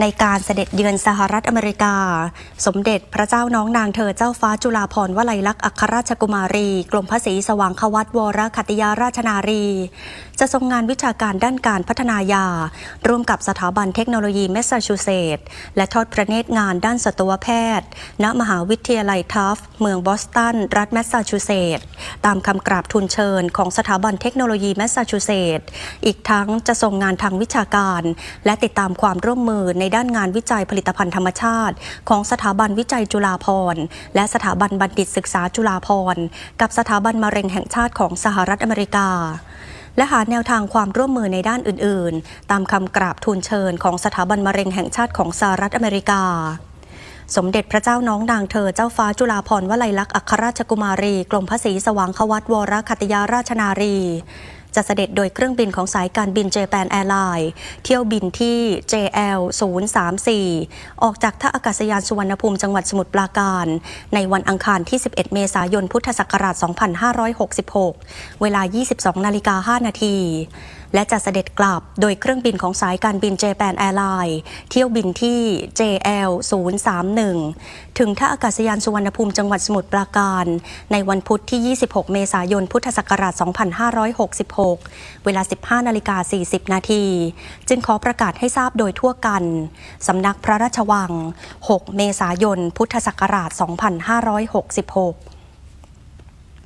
ในการเสด็จเยือนสหรัฐอเมริกา สมเด็จพระเจ้าน้องนางเธอเจ้าฟ้าจุฬาภรณ์วลัยลักษณ์อัครราชกุมารี กรมพระศรีสว่างควัตวรคัตยาราชนารี จะทรงงานวิชาการด้านการพัฒนายา ร่วมกับสถาบันเทคโนโลยีแมสซาชูเซตส์และทอดพระเนตรงานด้านสัตวแพทย์ ณมหาวิทยาลัยทัฟต์เมืองบอสตัน รัฐแมสซาชูเซตส์ตามคำกราบทูลเชิญของสถาบันเทคโนโลยีแมสซาชูเซตส์อีกทั้งจะทรงงานทางวิชาการ และติดตามความร่วมมือในด้านงานวิจัยผลิตภัณฑ์ธรรมชาติ ของสถาบันวิจัยจุฬาภรณ์และสถาบันบัณฑิตศึกษาจุฬาภรณ์กับสถาบันมะเร็งแห่งชาติของสหรัฐอเมริกาและหาแนวทางความร่วมมือในด้านอื่น ๆ ตามคำกราบทูลเชิญของสถาบันมะเร็งแห่งชาติของสหรัฐอเมริกา สมเด็จพระเจ้าน้องนางเธอเจ้าฟ้าจุฬาภรณ์วลัยลักษณ์อัครราชกุมารี กรมพระศรีสว่างควัตวรคัตยาราชนารี จะเสด็จโดยเครื่องบินของสายการบินเจแปนแอร์ไลน์เที่ยวบินที่ JL 034 ออกจากท่าอากาศยานสุวรรณภูมิจังหวัดสมุทรปราการ ในวันอังคารที่ 11 เมษายนพุทธศักราช 2566 เวลา 22 นาฬิกา 5 นาที และจะเสด็จกลับโดยเครื่องบินของสายการบินเจแปนแอร์ไลน์เที่ยวบินที่ JL 031 ถึงท่าอากาศยานสุวรรณภูมิจังหวัดสมุทรปราการ ในวันพุธที่ 26 เมษายน พุทธศักราช 2566 เวลา 15 นาฬิกา 40 นาทีจึงขอประกาศให้ทราบโดยทั่วกันสำนักพระราชวัง 6 เมษายน พุทธศักราช 2566